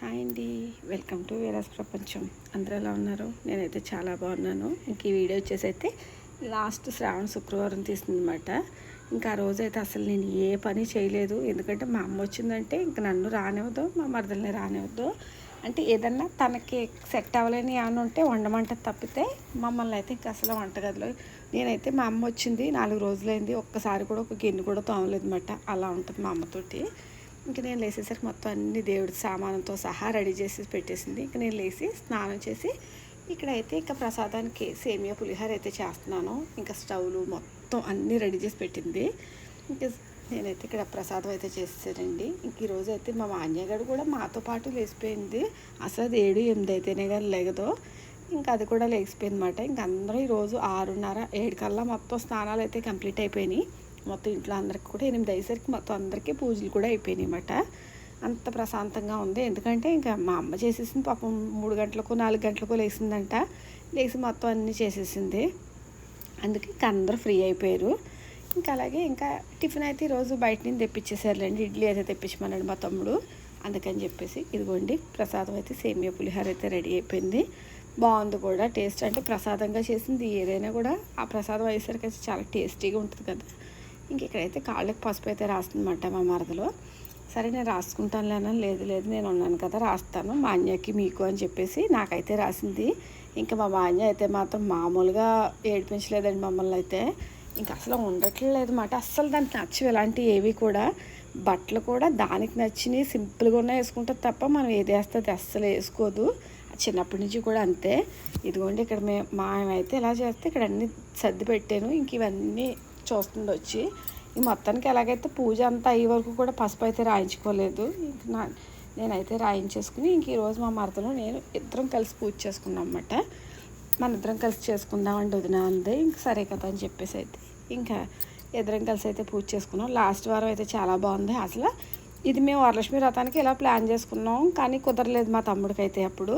Hi అండి. Welcome to వీరాస్ ప్రపంచం. అందరూ ఎలా ఉన్నారు? నేనైతే చాలా బాగున్నాను. ఇంక ఈ వీడియో వచ్చేసి అయితే లాస్ట్ శ్రావణ శుక్రవారం తీసిందనమాట ఇంకా ఆ రోజు అయితే అసలు నేను ఏ పని చేయలేదు. ఎందుకంటే మా అమ్మ వచ్చిందంటే ఇంక నన్ను రానివ్వదు మా మరదల్ని రానివ్వద్దు అంటే ఏదన్నా తనకి సెట్ అవ్వలేని అని ఉంటే వండమంట తప్పితే మమ్మల్ని అయితే ఇంకా అసలు వంటగదిలో నేనైతే మా అమ్మ వచ్చింది నాలుగు రోజులైంది. ఒక్కసారి కూడా ఒక గిన్నె కూడా తోమలేదు అనమాట అలా ఉంటుంది మా అమ్మతోటి ఇంక నేను లేసేసరికి మొత్తం అన్ని దేవుడి సామానంతో సహా రెడీ చేసి పెట్టేసింది. ఇంక నేను లేచి స్నానం చేసి ఇక్కడైతే ఇంకా ప్రసాదానికి సేమియా పులిహోర అయితే చేస్తున్నాను. ఇంకా స్టవ్లు మొత్తం అన్నీ రెడీ చేసి పెట్టింది. ఇంకా నేనైతే ఇక్కడ ప్రసాదం అయితే చేసేసానండి. ఇంక ఈరోజు అయితే మా మాన్యగాడు కూడా మాతో పాటు లేచిపోయింది. అసలు అది ఏడు ఎనిమిది అయితేనే కానీ లేగదు. ఇంకా అది కూడా లేచిపోయింది అనమాట ఇంక అందరూ ఈరోజు ఆరున్నర ఏడు కల్లా మొత్తం స్నానాలు అయితే కంప్లీట్ అయిపోయినాయి. మొత్తం ఇంట్లో అందరికి కూడా ఎనిమిది అయ్యేసరికి మొత్తం అందరికీ పూజలు కూడా అయిపోయినాయి అన్నమాట అంత ప్రశాంతంగా ఉంది. ఎందుకంటే ఇంకా మా అమ్మ చేసేసింది పాపం మూడు గంటలకు నాలుగు గంటలకు లేచిందంట. లేచి మొత్తం అన్నీ చేసేసింది. అందుకే ఇంకా అందరూ ఫ్రీ అయిపోయారు. ఇంకా అలాగే ఇంకా టిఫిన్ అయితే ఈరోజు బయట నుంచి తెప్పించేసారులేండి. ఇడ్లీ అయితే తెప్పించమన్నాడు మా తమ్ముడు. అందుకని చెప్పేసి ఇదిగోండి ప్రసాదం అయితే సేమియా పులిహోర అయితే రెడీ అయిపోయింది. బాగుంది కూడా టేస్ట్. అంటే ప్రసాదంగా చేసింది ఏదైనా కూడా ఆ ప్రసాదం అయ్యేసరికి అయితే చాలా టేస్టీగా ఉంటుంది కదా. ఇంక ఇక్కడైతే కాళ్ళకి పసుపు అయితే రాస్తుందన్నమాట మా మరదలో. సరే నేను రాసుకుంటాను లేనా లేదు లేదు నేను ఉన్నాను కదా రాస్తాను. మా అన్యకి మీకు అని చెప్పేసి నాకైతే రాసింది. ఇంకా మా మాన్య అయితే మాత్రం మామూలుగా ఏడిపించలేదండి మమ్మల్ని అయితే. ఇంకా అసలు ఉండట్లేదు మాట. అస్సలు దానికి నచ్చవు ఇలాంటివి ఏవి కూడా. బట్టలు కూడా దానికి నచ్చినవి సింపుల్గా ఉన్న వేసుకుంటుంది తప్ప మనం ఏది వేస్తుంది అస్సలు వేసుకోదు. చిన్నప్పటి నుంచి కూడా అంతే. ఇదిగోండి ఇక్కడ మే మామైతే ఇలా చేస్తే ఇక్కడ అన్నీ సర్ది పెట్టాను. ఇంక ఇవన్నీ చూస్తుంది వచ్చి ఈ మొత్తానికి ఎలాగైతే పూజ అంతా అయ్యే వరకు కూడా పసుపు అయితే రాయించుకోలేదు. ఇంక నా నేనైతే రాయించేసుకుని ఇంక ఈరోజు మా మరతలో నేను ఇద్దరం కలిసి పూజ చేసుకున్నాం అన్నమాట. మన ఇద్దరం కలిసి చేసుకుందామండి వదిన అంది. ఇంక సరే కదా అని చెప్పేసి అయితే ఇంకా ఇద్దరం కలిసి అయితే పూజ చేసుకున్నాం. లాస్ట్ వారం అయితే చాలా బాగుంది అసలు. ఇది మేము వరలక్ష్మి వ్రతానికి ఇలా ప్లాన్ చేసుకున్నాం కానీ కుదరలేదు మా తమ్ముడికి అయితే అప్పుడు.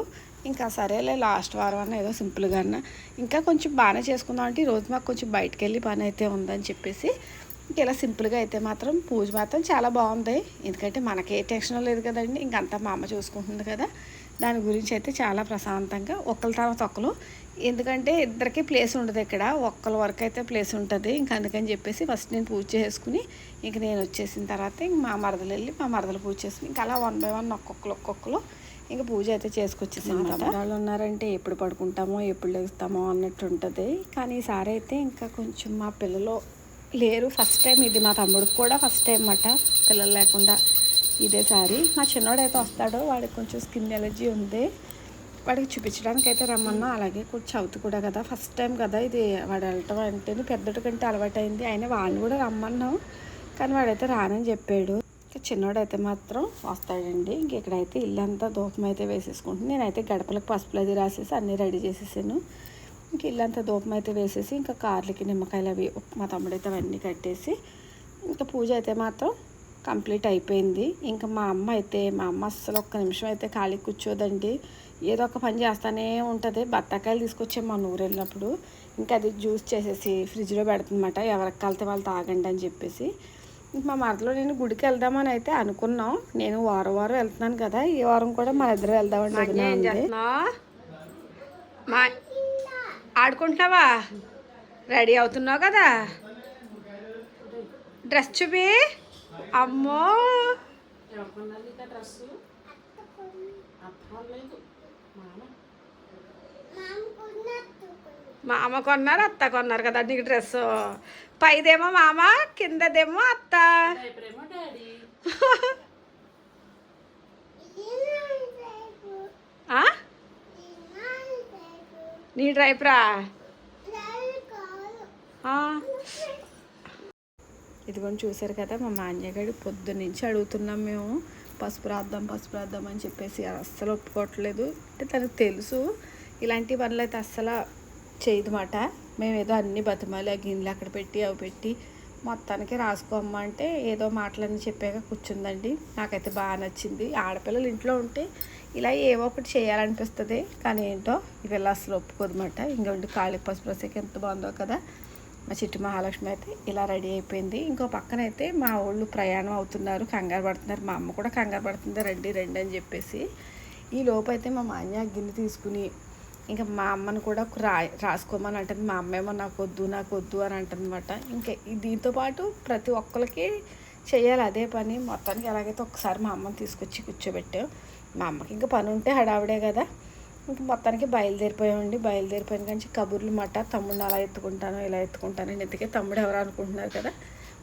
ఇంకా సరేలే లాస్ట్ వారం అన్న ఏదో సింపుల్గా అన్న. ఇంకా కొంచెం బాగానే చేసుకుందాం అంటే ఈరోజు మాకు కొంచెం బయటకు వెళ్ళి పని అయితే ఉందని చెప్పేసి ఇంకా ఇలా సింపుల్గా అయితే మాత్రం పూజ మాత్రం చాలా బాగుంది. ఎందుకంటే మనకే టెన్షన్ లేదు కదండి ఇంకంతా మా అమ్మ చూసుకుంటుంది కదా. దాని గురించి అయితే చాలా ప్రశాంతంగా ఒకరి తర్వాత ఒకరు ఎందుకంటే ఇద్దరికి ప్లేస్ ఉండదు ఇక్కడ. ఒక్కరి వరకు అయితే ప్లేస్ ఉంటుంది. ఇంకా అందుకని చెప్పేసి ఫస్ట్ నేను పూజ చేసుకుని ఇంక నేను వచ్చేసిన తర్వాత ఇంక మా మరదలు వెళ్ళి మా మరదలు పూజ చేసుకుని ఇంకా అలా వన్ బై వన్ ఒక్కొక్కరు ఒక్కొక్కరు ఇంకా పూజ అయితే చేసుకొచ్చేసి వాళ్ళు ఉన్నారంటే ఎప్పుడు పడుకుంటామో ఎప్పుడు లేస్తామో అన్నట్టు ఉంటుంది. కానీ ఈసారి అయితే ఇంకా కొంచెం మా పిల్లలు లేరు. ఫస్ట్ టైం ఇది మా తమ్ముడికి కూడా ఫస్ట్ టైం అన్నమాట. పిల్లలు లేకుండా ఇదే సారి. మా చిన్నోడు అయితే వస్తాడు. వాడికి కొంచెం స్కిన్ ఎలర్జీ ఉంది. వాడికి చూపించడానికి అయితే రమ్మన్నా. అలాగే కొంచెం కూడా కదా. ఫస్ట్ టైం కదా ఇది వాడు వెళ్ళటం అంటే. పెద్దటి కంటే అలవాటైంది. అయినా వాళ్ళని కూడా రమ్మన్నాం. కానీ వాడైతే రానని చెప్పాడు. ఇంకా చిన్నోడైతే మాత్రం వస్తాడండి. ఇంక ఇక్కడైతే ఇల్లంతా దూపం అయితే వేసేసుకుంటుంది. నేనైతే గడపలకు పసుపులు అది రాసేసి అన్నీ రెడీ చేసేసాను. ఇంక ఇల్లంతా దూపం అయితే వేసేసి ఇంకా కార్లకి నిమ్మకాయలు అవి మా తమ్ముడైతే అవన్నీ కట్టేసి ఇంకా పూజ అయితే మాత్రం కంప్లీట్ అయిపోయింది. ఇంకా మా అమ్మ అయితే మా అమ్మ అస్సలు ఒక్క నిమిషం అయితే ఖాళీ కూర్చోదండి. ఏదో ఒక పని చేస్తానే ఉంటుంది. బత్తాకాయలు తీసుకొచ్చే మా ఊరు వెళ్ళినప్పుడు. ఇంకా అది జ్యూస్ చేసేసి ఫ్రిడ్జ్లో పెడుతుందన్నమాట. ఎవరికి కలితే వాళ్ళు తాగండి అని చెప్పేసి. ఇంక మా మరదలో నేను గుడికి వెళ్దామని అయితే అనుకున్నాం. నేను వారం వారం వెళ్తున్నాను కదా. ఈ వారం కూడా మా ఇద్దరు వెళ్దామని. మా ఆడుకుంటున్నావా? రెడీ అవుతున్నావు కదా? డ్రెస్ చూపి. అమ్మో! మామ కొన్నారు అత్త కొన్నారు కదా నీకు డ్రెస్ పైదేమో మామ కిందదేమో అత్త. ఆ? నీ డ్రైపరా ఇదిగోని చూసారు కదా మా మాన్యగాడు పొద్దు నుంచి అడుగుతున్నాం మేము. పసుపు రాద్దాం పసుపు రాద్దాం అని చెప్పేసి అస్సలు ఒప్పుకోవట్లేదు. అంటే తనకు తెలుసు ఇలాంటి పనులు అయితే అస్సలు చేయదన్నమాట మేము ఏదో అన్ని బతిమాలి ఆ గిన్నెలు అక్కడ పెట్టి అవి పెట్టి మొత్తానికి రాసుకోమ్మ అంటే ఏదో మాటలన్నీ చెప్పాక కూర్చుందండి. నాకైతే బాగా నచ్చింది. ఆడపిల్లలు ఇంట్లో ఉంటే ఇలా ఏవో ఒకటి చేయాలనిపిస్తుంది. కానీ ఏంటో ఇవి పిల్ల అసలు ఒప్పుకోదన్నమాట ఇంకా ఉండి కాళ్ళకి పసుపు రసేకి ఎంత బాగుందో కదా. మా చిట్టి మహాలక్ష్మి అయితే ఇలా రెడీ అయిపోయింది. ఇంకో పక్కన అయితే మా వాళ్ళు ప్రయాణం అవుతున్నారు. కంగారు పడుతున్నారు. మా అమ్మ కూడా కంగారు పడుతుంది. రండి రండి అని చెప్పేసి. ఈ లోపు అయితే మా మాన్య గిన్నె తీసుకుని ఇంకా మా అమ్మను కూడా రా రాసుకోమని అంటుంది. మా అమ్మేమో నాకు వద్దు నాకు వద్దు అని అంటుంది అనమాట ఇంకా దీంతో పాటు ప్రతి ఒక్కరికి చేయాలి అదే పని. మొత్తానికి ఎలాగైతే ఒకసారి మా అమ్మని తీసుకొచ్చి కూర్చోబెట్టాం. మా అమ్మకి ఇంకా పని ఉంటే హడావిడే కదా. ఇంక మొత్తానికి బయలుదేరిపోయామండి. బయలుదేరిపోయిన కానీ కబుర్లు మాట తమ్ముడిని అలా ఎత్తుకుంటాను ఇలా ఎత్తుకుంటాను నేను ఎందుకే తమ్ముడు ఎవరు అనుకుంటున్నారు కదా?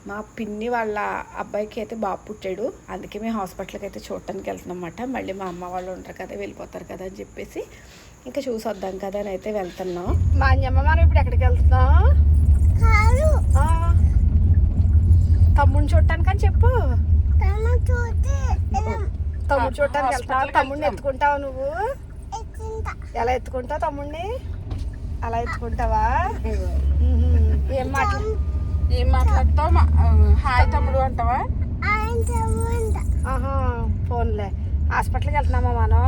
మా పిన్ని వాళ్ళ అబ్బాయికి అయితే బాబు పుట్టాడు. అందుకే మేము హాస్పిటల్కి అయితే చూడటానికి వెళ్తున్నాం అన్నమాట. మళ్ళీ మా అమ్మ వాళ్ళు ఉంటారు కదా వెళ్ళిపోతారు కదా అని చెప్పేసి ఇంకా చూసి వద్దాం కదా అని అయితే వెళ్తున్నాం. మా అమ్మ మనం ఇప్పుడు ఎక్కడికి వెళ్తున్నాం? కాదు ఆ, తమ్ముడిని చూడటానికి అని చెప్పు. తమ్ముడు చూడటానికి వెళ్తావు? తమ్ముడిని ఎత్తుకుంటావు నువ్వు? ఎలా ఎత్తుకుంటావు తమ్ముడిని అలా ఎత్తుకుంటావా. ఏం మాట్లా ఏం మాట్లాడతావు? హాయ్ తమ్ముడు అంటావా? ఫోన్లే హాస్పిటల్కి వెళ్తున్నామా మనం.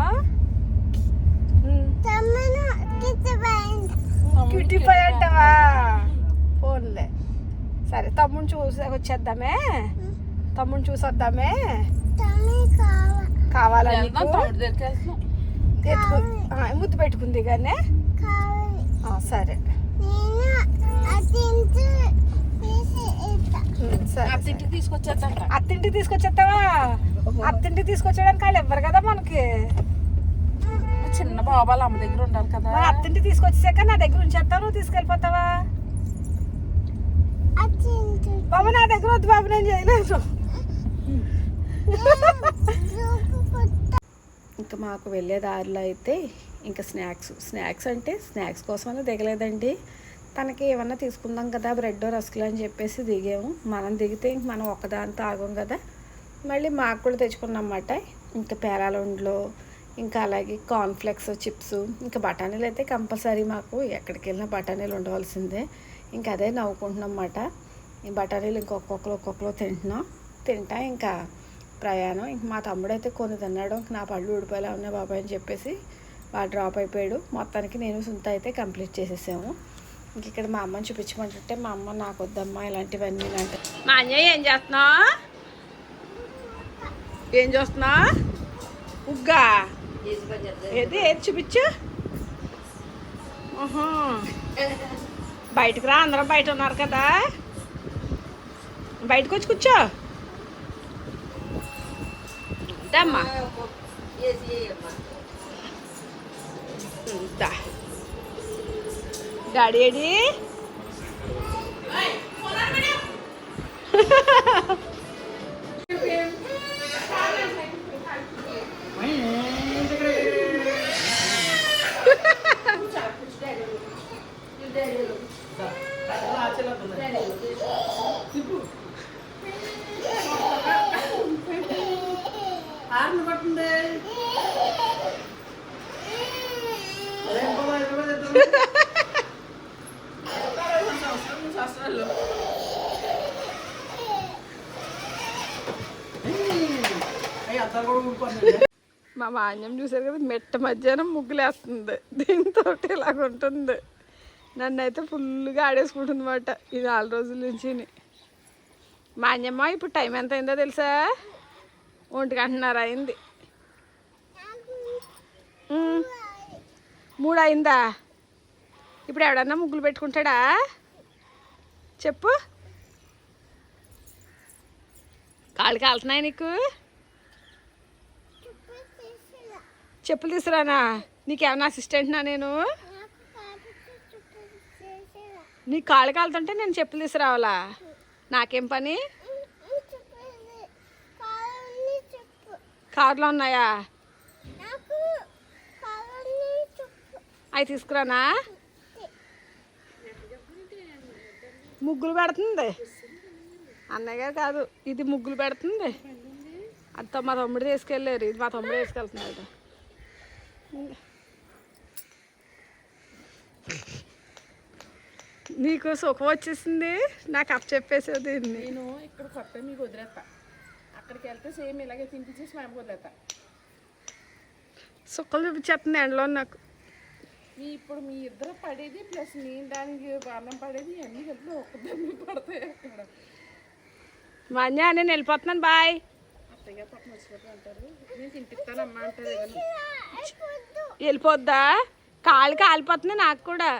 తమ్మను అంటావా ఫోన్లే సరే తమ్ముడిని చూసి వచ్చేద్దామే. తమ్ముడిని చూసి వద్దామే తమ్మి కావ కావాలా వెళ్దాం నీకు తమ్ముడు దగ్గరికి వెళ్తున్నాం. ఎత్తుకు ముద్దు పెట్టుకుంది కానీ కావాలి. ఆ, సరే. అత్తింటికి తీసుకొచ్చేద్దంట. అత్తింటికి తీసుకొచ్చేస్తావా? అత్తింటికి తీసుకొచ్చేయడానికి వాళ్ళు ఇవ్వరు కదా మనకి? చిన్న బాబాలు అమ్మ దగ్గర ఉండాలి కదా. మరి అత్తింటికి తీసుకొచ్చాక నా దగ్గర ఉంచేస్తావు? నువ్వు తీసుకెళ్ళిపోతావా? బాబు నా దగ్గర వద్దు బాబు నేను చేయలేదు ఇంకా మాకు వెళ్ళే దారిలో అయితే ఇంకా స్నాక్స్ స్నాక్స్ అంటే స్నాక్స్ కోసమని దిగలేదండి. తనకి ఏమన్నా తీసుకుందాం కదా బ్రెడ్ రస్కులు అని చెప్పేసి దిగాము. మనం దిగితే ఇంక మనం ఒక్కదాంతో ఆగం కదా. మళ్ళీ మాకు కూడా తెచ్చుకున్నమాట ఇంకా పేరాలుండ్లో ఇంకా అలాగే కార్న్ఫ్లెక్స్ చిప్స్ ఇంకా బఠానీలు అయితే కంపల్సరీ మాకు ఎక్కడికి వెళ్ళినా బఠానీలు ఉండవలసిందే. ఇంకా అదే నవ్వుకుంటున్నాం అన్నమాట ఈ బఠానీలు ఇంకొక్కొక్కరు ఒక్కొక్కరు తింటున్నాం. తింటా ఇంకా ప్రయాణం. ఇంక మా తమ్ముడు అయితే కొన్ని తిన్నాడు నా పళ్ళు ఊడిపోయేలా ఉన్నాయి బాబాయ్ అని చెప్పేసి వాడు డ్రాప్ అయిపోయాడు. మొత్తానికి నేను సొంత అయితే కంప్లీట్ చేసేసాము. ఇంక ఇక్కడ మా అమ్మని చూపించమంటుంటే మా అమ్మ నాకు వద్దమ్మా ఇలాంటివన్నీ అంటే మా అన్నయ్య ఏం చేస్తున్నా? ఏం చూస్తున్నా? ఉగ్గా? ఏది ఏది చూపించు. బయటకు రా అందరం బయట ఉన్నారు కదా. బయటకు వచ్చి కూర్చో. దమ్మా దా డాడీ ఏడి మా మాన్యం చూసారు కదా మెట్ట మధ్యాహ్నం ముగ్గులేస్తుంది. దీంతో ఇలాగుంటుంది నన్ను అయితే ఫుల్గా ఆడేసుకుంటుంది అనమాట ఇది నాలుగు రోజుల నుంచి. మాన్యమ్మ ఇప్పుడు టైం ఎంత అయిందో తెలుసా? ఒంటి గంటన్నర అయింది. మూడు అయిందా? ఇప్పుడు ఎవడన్నా ముగ్గులు పెట్టుకుంటాడా? చెప్పు. కాళ్ళు కాలుతున్నాయి నీకు? చెప్పులు తీసుకురానా నీకేమన్నా అసిస్టెంట్నా నేను? నీ కాళ్ళు కాలుతుంటే నేను చెప్పులు తీసుకురావాలా? నాకేం పని? చెప్పు కారులో ఉన్నాయా? నాకు అవి తీసుకురానా? ముగ్గులు పెడుతుంది. అన్నయ్య గారు కాదు ఇది ముగ్గులు పెడుతుంది. అది మా తమ్ముడు తీసుకెళ్ళారు. ఇది మా తమ్ముడు తీసుకెళ్తున్నాడు నీకు సుఖం వచ్చేసింది? నాకు అప్ చెప్పేసేది దీన్ని నేను ఇక్కడ కొత్త మీకు వదిలేస్తా. అక్కడికి వెళ్తే సేమ్ ఇలాగే తినిపించేసి మేము వదిలేస్తా. సుక్కలు చూపించేస్తుంది ఎండలో నాకు. మీ ఇప్పుడు మీ ఇద్దరు పడేది ప్లస్ నేను దానికి బాణం పడేది అన్నీ కలిపి ఒక్కదాన్ని పడతాయి అక్కడ. మాన్యా నేను వెళ్ళిపోతున్నాను బాయ్. అత్తయ్య పక్కన అంటారు నేను తినిపిస్తానమ్మా అంటారు వెళ్ళిపోద్దా? కాళ్ళు కాలిపోతున్నాయి నాకు కూడా.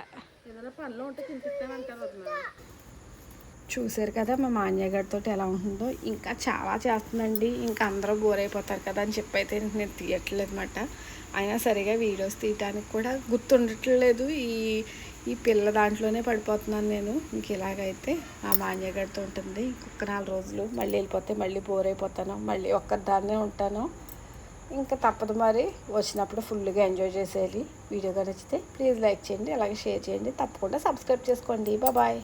ఏదైనా పనిలో ఉంటే తినిపిస్తానంటారు వదిన. చూసారు కదా మా మాన్య గారితో ఎలా ఉంటుందో. ఇంకా చాలా చేస్తుందండి. ఇంకా అందరూ బోర్ అయిపోతారు కదా అని చెప్పి అయితే నేను తీయట్లేదు అనమాట అయినా సరిగా వీడియోస్ తీయటానికి కూడా గుర్తుండట్లేదు. ఈ ఈ పిల్ల దాంట్లోనే పడిపోతున్నాను నేను. ఇంక ఇలాగైతే మా మాన్యగడితో ఉంటుంది. ఇంకొక నాలుగు రోజులు మళ్ళీ వెళ్ళిపోతే మళ్ళీ బోర్ అయిపోతాను. మళ్ళీ ఒక్కదాన్నే ఉంటాను. ఇంకా తప్పదు మరి. వచ్చినప్పుడు ఫుల్గా ఎంజాయ్ చేసేయాలి. వీడియో నచ్చితే ప్లీజ్ లైక్ చేయండి అలాగే షేర్ చేయండి. తప్పకుండా సబ్స్క్రైబ్ చేసుకోండి. బాయ్.